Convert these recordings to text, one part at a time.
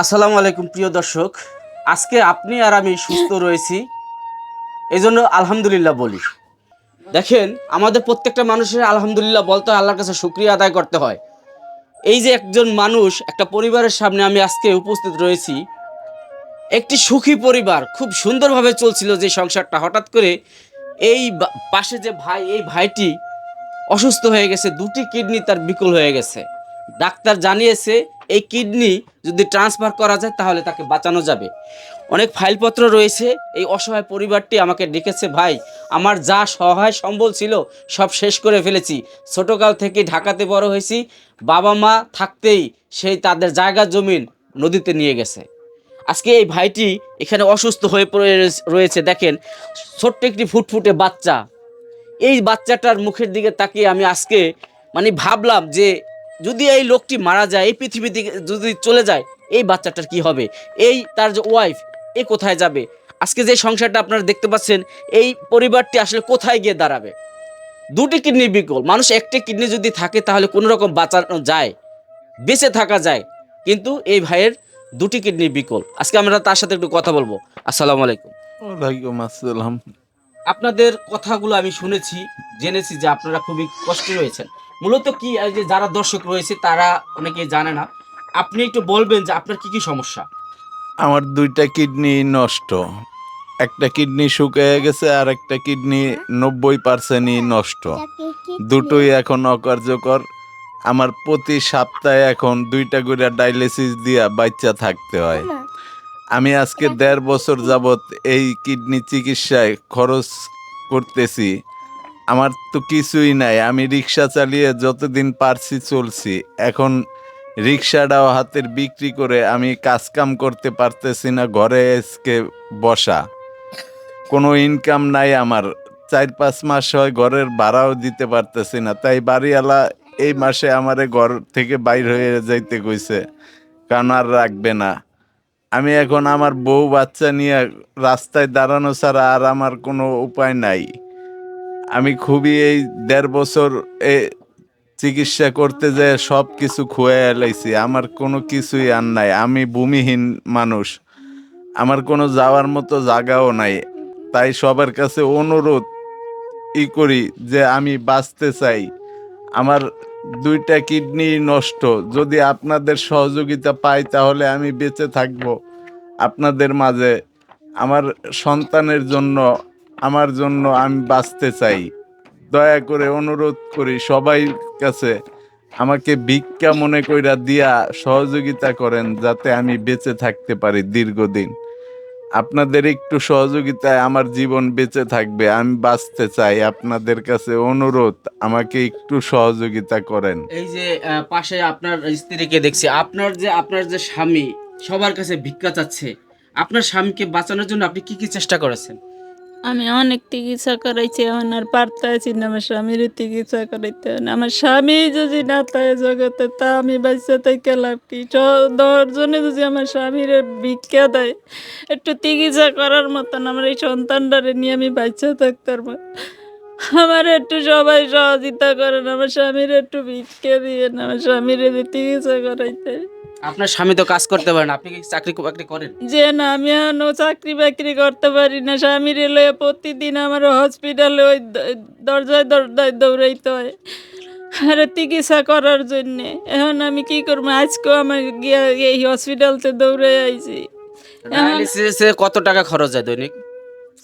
আসসালামু আলাইকুম, প্রিয় দর্শক। আজকে আপনি আর আমি সুস্থ রয়েছি। এই জন্য আলহামদুলিল্লাহ বলি। দেখেন, আমাদের প্রত্যেকটা মানুষের আলহামদুলিল্লাহ বলতে আল্লাহর কাছে শুক্রিয়া আদায় করতে হয়। এই যে একজন মানুষ, একটা পরিবারের সামনে আমি আজকে উপস্থিত রয়েছি। একটি সুখী পরিবার, খুব সুন্দরভাবে চলছিল যে সংসারটা। হঠাৎ করে এই পাশে যে ভাই, এই ভাইটি অসুস্থ হয়ে গেছে, দুটি কিডনি তার বিকল হয়ে গেছে। ডাক্তার জানিয়েছে এই কিডনি যদি ট্রান্সফার করা যায়, তাহলে তাকে বাঁচানো যাবে। অনেক ফাইলপত্র রয়েছে, এই অসহায় পরিবারটি আমাকে ডেকেছে, ভাই, আমার যা সহায় সম্বল ছিল, সব শেষ করে ফেলেছি। ছোটোকাল থেকে ঢাকাতে বড় হয়েছি, বাবা মা থাকতেই সেই তাদের জায়গা জমিন নদীতে নিয়ে গেছে। আজকে এই ভাইটি এখানে অসুস্থ হয়ে পড়ে রয়েছে, দেখেন, ছোট্ট একটি ফুটফুটে বাচ্চা। এই বাচ্চাটার মুখের দিকে তাকিয়ে আমি আজকে মানে ভাবলাম যে যদি এই লোকটি মারা যায় এই পৃথিবী থেকে যদি চলে যায় এই বাচ্চাটার কি হবে? এই তার যে ওয়াইফ এ কোথায় যাবে? আজকে যে সংসারটা আপনারা দেখতে পাচ্ছেন এই পরিবারটি আসলে কোথায় গিয়ে দাঁড়াবে? দুটি কিডনি বিকল। মানুষ একটি কিডনি যদি থাকে তাহলে কোনো রকম বাঁচানো যায় বেঁচে থাকা যায়। কিন্তু এই ভাইয়ের দুটি কিডনি বিকল। আজকে আমরা তার সাথে একটু কথা বলব। আসসালামু আলাইকুম। ওয়ালাইকুম আসসালাম। আপনাদের কথাগুলো আমি শুনেছি জেনেছি যে আপনারা খুবই কষ্টে রয়েছেন। মূলত কি যে যারা দর্শক রয়েছে, তারা অনেকে জানে না। আপনি একটু বলবেন যে আপনার কি কি সমস্যা? আমার দুইটা কিডনি নষ্ট। একটা কিডনি শুকিয়ে গেছে, আর একটা কিডনি নব্বই পার্সেন্টই নষ্ট। দুটোই এখন অকার্যকর। আমার প্রতি সপ্তাহে এখন দুইটা করে ডায়ালিসিস দিয়া বাচ্চা থাকতে হয়। আমি আজকে দেড় বছর যাবত এই কিডনি চিকিৎসায় খরচ করতেছি। আমার তো কিছুই নাই। আমি রিক্সা চালিয়ে যতদিন পারছি চলছি। এখন রিক্সাটাও হাতের বিক্রি করে আমি কাজকাম করতে পারতেছি না, ঘরে এসকে বসা। কোনো ইনকাম নাই আমার। চার পাঁচ মাস হয় ঘরের ভাড়াও দিতে পারতেছি না। তাই বাড়িওয়ালা এই মাসে আমারে ঘর থেকে বাইর হয়ে যাইতে কইছে, কারণ আর রাখবে না। আমি এখন আমার বউ বাচ্চা নিয়ে রাস্তায় দাঁড়ানো ছাড়া আর আমার কোনো উপায় নাই। আমি খুবই এই দেড় বছর এ চিকিৎসা করতে যেয়ে সব কিছু খুয়ে এলাইছি আমার কোনো কিছুই আর নাই। আমি ভূমিহীন মানুষ। আমার কোনো যাওয়ার মতো জায়গাও নাই। তাই সবার কাছে অনুরোধ ই করি যে আমি বাঁচতে চাই। আমার দুইটা কিডনি নষ্ট। যদি আপনাদের সহযোগিতা পাই তাহলে আমি বেঁচে থাকব। আপনাদের মাঝে। আমার সন্তানের জন্য আমার জন্য আমি বাঁচতে চাই। দয়া করে অনুরোধ করি সবাই কাছে আমাকে ভিক্ষা মনে কইরা দিয়া সহযোগিতা করেন যাতে আমি বেঁচে থাকতে পারি দীর্ঘদিন। আপনাদের একটু সহযোগিতায় আমার জীবন বেঁচে থাকবে, আমি বাঁচতে চাই। আপনাদের কাছে অনুরোধ, আমাকে একটু সহযোগিতা করেন। এই যে পাশে আপনার স্ত্রীকে দেখছি, আপনার যে আপনার যে স্বামী সবার কাছে ভিক্ষা চাচ্ছে, আপনার স্বামীকে বাঁচানোর জন্য আপনি কি কি চেষ্টা করেছেন? আমি অনেক চিকিৎসা করাইছি, এখন আর পারতে আছি না, আমার স্বামীর চিকিৎসা করাইতে। আমার স্বামী যদি না থাকে জগতে, তা আমি বাচ্চা থেকে লাভ কি? দশজনে যদি আমার স্বামীর ভিক্ষা দেয়, একটু চিকিৎসা করার মতন আমার এই সন্তানটারে নিয়ে আমি বাচ্চা থাকতে পারব। আমার একটু সবাই সহযোগিতা করেন, আমার স্বামীর একটু ভিক্ষা দিয়ে আমার স্বামীর চিকিৎসা করাইতে আপনার স্বামী তো কাজ করতে পারেন আপনি কি চাকরি বাকরি করেন? যে না আমি এখনও চাকরি বাকরি করতে পারি না। স্বামীর লয়ে প্রতিদিন আমার হসপিটালে ওই দরজায় দরজায় দৌড়াইতে হয়। আর চিকিৎসা করার জন্যে। এখন আমি কি করব? আজকেও আমার গিয়ে এই হসপিটালতে দৌড়ে আইছি। কত টাকা খরচ হয় দৈনিক?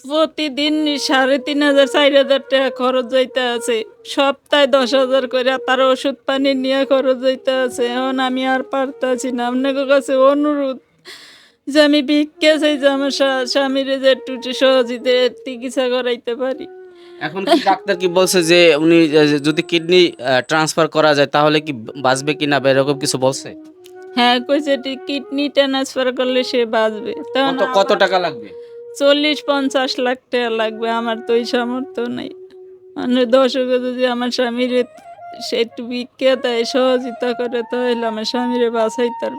প্রতিদিন সাড়ে তিন হাজার চার হাজার টাকা খরচ যাইতে আছে। সপ্তাহে দশ হাজার করে তার ওষুধ পানি নিয়ে খরচ যাইতে আছে। এখন আমি আর পারতাছি না। আপনাদের কাছে অনুরোধ যে আমি ভিক্ষা চাই যে আমার স্বামীর যে একটু সহজিতে চিকিৎসা করাইতে পারি। এখন কি ডাক্তার কি বলছে যে উনি যদি কিডনি ট্রান্সফার করা যায় তাহলে কি বাঁচবে কি না এরকম কিছু বলছে? হ্যাঁ কইছে কিডনি ট্রান্সফার করলে সে বাঁচবে। কত টাকা লাগবে? চল্লিশ পঞ্চাশ লাখ টাকা লাগবে, আমার তো ওই সামর্থ্য নেই। মানে দর্শকে যদি আমার স্বামীর একটু দেয়, সহযোগিতা করে, তাহলে আমার স্বামীরে বাঁচাই তার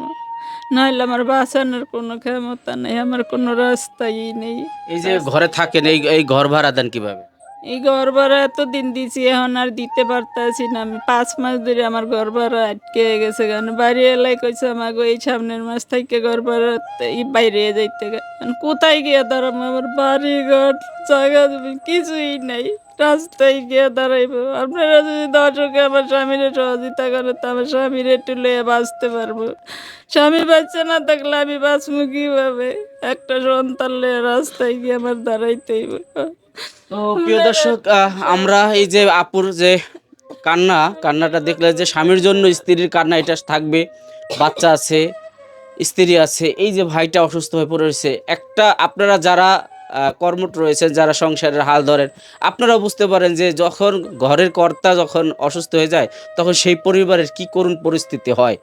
নাহলে আমার বাঁচানোর কোনো ক্ষমতা নেই, আমার কোনো রাস্তাই নেই। এই যে ঘরে থাকেন, এই এই ঘর ভাড়া দেন কীভাবে? এই ঘর ভাড়া এতদিন দিছি, এখন আর দিতে পারতাছি না। আমি পাঁচ মাস ধরে আমার ঘর ভাড়া আটকে গেছে কেন বাড়ি এলাই কইছে আমাকে এই সামনের মাস থেকে ঘর এই বাইরে যাইতে কোথায় গিয়ে দাঁড়াবো? আমার বাড়ি ঘর, জায়গা কিছুই নাই। রাস্তায় গিয়ে দাঁড়াইবো। আপনারা যদি দর্শকে আমার স্বামীরে সহযোগিতা করে তো আমার স্বামীর একটু লয়ে বাঁচতে পারব। স্বামী বাচ্চা না থাকলে আমি বাঁচবো কীভাবে? একটা সন্তান লয়ে রাস্তায় গিয়ে আমার দাঁড়াইতেই তো প্রিয় দর্শক আমরা এই যে আপুর যে কান্না কান্নাটা দেখলে যে স্বামীর জন্য স্ত্রীর কান্না এটা থাকবে বাচ্চা আছে স্ত্রী আছে এই যে ভাইটা অসুস্থ হয়ে পড়েছে একটা আপনারা যারা আহ, কর্মঠ রয়েছেন যারা সংসারের হাল ধরেন আপনারা বুঝতে পারেন যে যখন ঘরের কর্তা যখন অসুস্থ হয়ে যায় তখন সেই পরিবারের কি করুণ পরিস্থিতি হয়।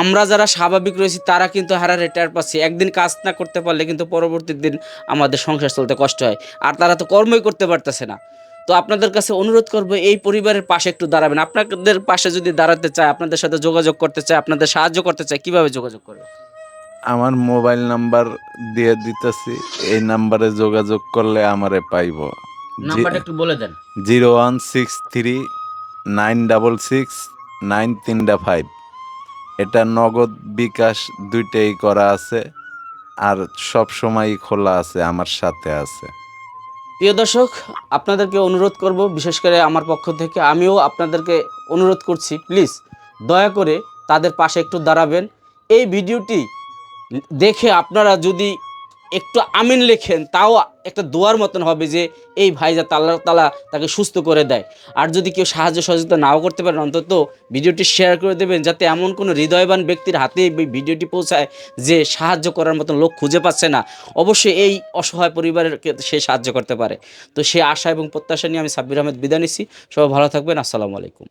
আমরা যারা স্বাভাবিক রয়েছি তারা কিন্তু হারা রেটার পাচ্ছি। একদিন কাজ না করতে পারলে কিন্তু পরবর্তী দিন আমাদের সংসার চলতে কষ্ট হয়। আর তারা তো কর্মই করতে পারতেছে না। তো আপনাদের কাছে অনুরোধ করব এই পরিবারের পাশে একটু দাঁড়াবেন। আপনাদের পাশে যদি দাঁড়াতে চায় আপনাদের সাথে যোগাযোগ করতে চায় আপনাদের সাহায্য করতে চায় কীভাবে যোগাযোগ করবে? আমার মোবাইল নাম্বার দিয়ে দিতেছি। এই নাম্বারে যোগাযোগ করলে আমারে পাইব। নাম্বারটা একটু বলে দেন। Zero one six three nine double six nine তিনটা ফাইভ। এটা নগদ বিকাশ দুইটাই করা আছে আর সব সময়ই খোলা আছে, আমার সাথে আছে। প্রিয় দর্শক, আপনাদেরকে অনুরোধ করব, বিশেষ করে আমার পক্ষ থেকে আমিও আপনাদেরকে অনুরোধ করছি, প্লিজ দয়া করে তাদের পাশে একটু দাঁড়াবেন। এই ভিডিওটি দেখে আপনারা যদি একটু আমিন লেখেন, তাও একটা দোয়ার মতন হবে যে, এই ভাই যাতে আল্লাহ তালা তাকে সুস্থ করে দেয়। আর যদি কেউ সাহায্য সহযোগিতা নাও করতে পারেন, অন্তত ভিডিওটি শেয়ার করে দেবেন, যাতে এমন কোনো হৃদয়বান ব্যক্তির হাতে এই ভিডিওটি পৌঁছায় যে সাহায্য করার মতন লোক খুঁজে পাচ্ছে না। অবশ্যই এই অসহায় পরিবারের সে সাহায্য করতে পারে। তো সে আশা এবং প্রত্যাশা নিয়ে আমি সাব্বির আহমেদ বিদায় নিচ্ছি। সবাই ভালো থাকবেন। আসসালামু আলাইকুম।